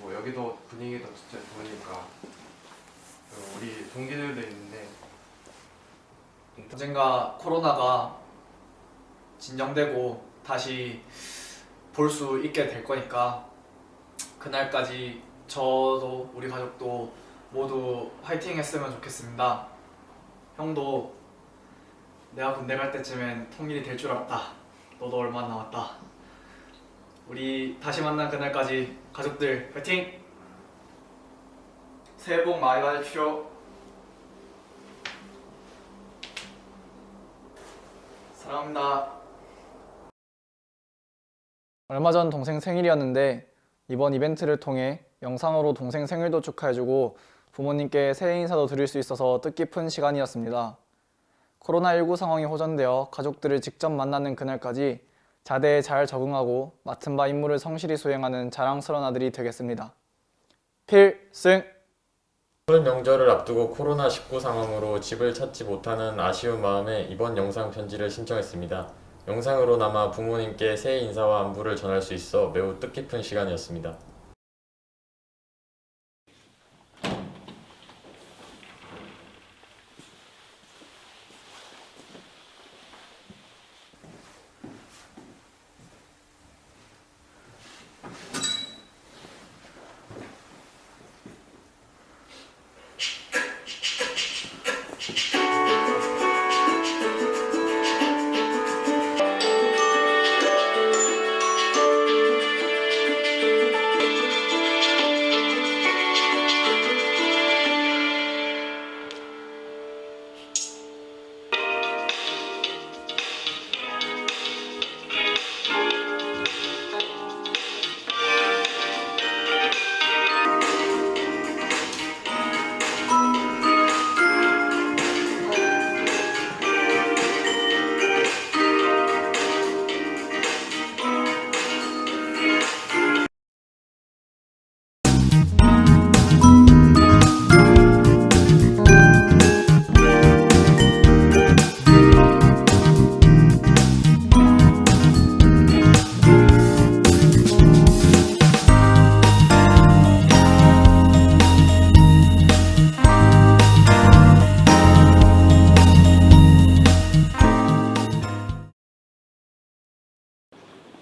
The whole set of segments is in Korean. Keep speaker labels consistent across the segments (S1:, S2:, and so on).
S1: 뭐 여기도 분위기도 진짜 좋으니까 우리 동기들도 있는데
S2: 언젠가 코로나가 진정되고 다시 볼 수 있게 될 거니까 그날까지 저도 우리 가족도 모두 화이팅 했으면 좋겠습니다. 형도 내가 군대 갈 때쯤엔 통일이 될 줄 알았다. 너도 얼마 안 남았다. 우리 다시 만난 그날까지 가족들 화이팅! 새해 복 많이 받으십시오. 사랑합니다. 얼마 전 동생 생일이었는데 이번 이벤트를 통해 영상으로 동생 생일도 축하해주고 부모님께 새해 인사도 드릴 수 있어서 뜻깊은 시간이었습니다. 코로나19 상황이 호전되어 가족들을 직접 만나는 그날까지 자대에 잘 적응하고 맡은 바 임무를 성실히 수행하는 자랑스러운 아들이 되겠습니다. 필승!
S3: 설 명절을 앞두고 코로나19 상황으로 집을 찾지 못하는 아쉬운 마음에 이번 영상 편지를 신청했습니다. 영상으로나마 부모님께 새해 인사와 안부를 전할 수 있어 매우 뜻깊은 시간이었습니다.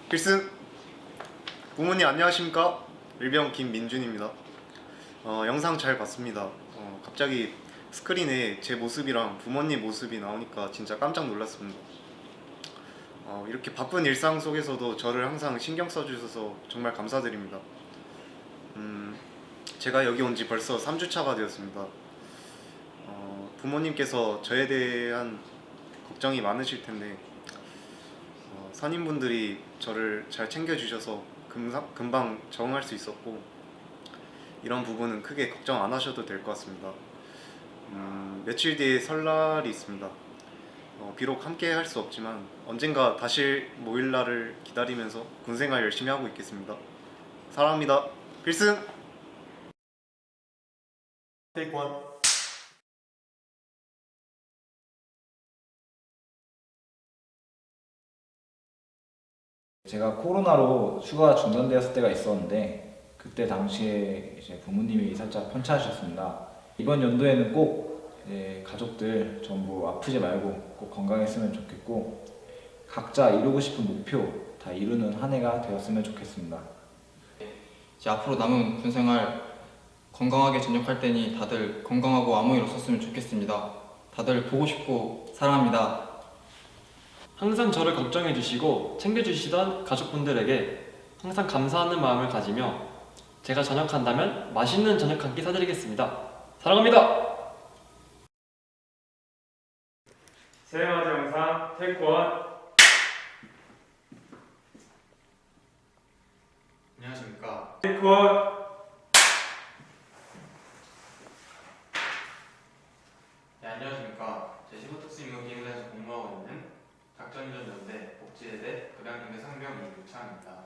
S4: 필승. 부모님 안녕하십니까? 일병 김민준입니다. 어, 영상 잘 봤습니다. 어, 갑자기 스크린에 제 모습이랑 부모님 모습이 나오니까 진짜 깜짝 놀랐습니다. 어, 이렇게 바쁜 일상 속에서도 저를 항상 신경 써주셔서 정말 감사드립니다. 음, 제가 여기 온 지 벌써 3주차가 되었습니다. 어, 부모님께서 저에 대한 걱정이 많으실 텐데 어, 선임분들이 저를 잘 챙겨주셔서 금방, 적응할 수 있었고 이런 부분은 크게 걱정 안 하셔도 될 것 같습니다. 음, 며칠 뒤에 설날이 있습니다. 어, 비록 함께 할 수 없지만 언젠가 다시 모일 날을 기다리면서 군생활 열심히 하고 있겠습니다. 사랑합니다. 필승! 테이
S5: 제가 코로나로 휴가 중단되었을 때가 있었는데 그때 당시에 이제 부모님이 살짝 편찮으셨습니다. 이번 연도에는 꼭 이제 가족들 전부 아프지 말고 꼭 건강했으면 좋겠고 각자 이루고 싶은 목표 다 이루는 한 해가 되었으면 좋겠습니다.
S6: 이제 앞으로 남은 군 생활 건강하게 전역할 때니 다들 건강하고 아무 일 없었으면 좋겠습니다. 다들 보고 싶고 사랑합니다.
S7: 항상 저를 걱정해 주시고 챙겨 주시던 가족분들에게 항상 감사하는 마음을 가지며 제가 전역한다면 맛있는 저녁 한 끼 사드리겠습니다. 사랑합니다. 새해 맞이 영상 원.
S2: 안녕하십니까.
S7: 원. time, uh,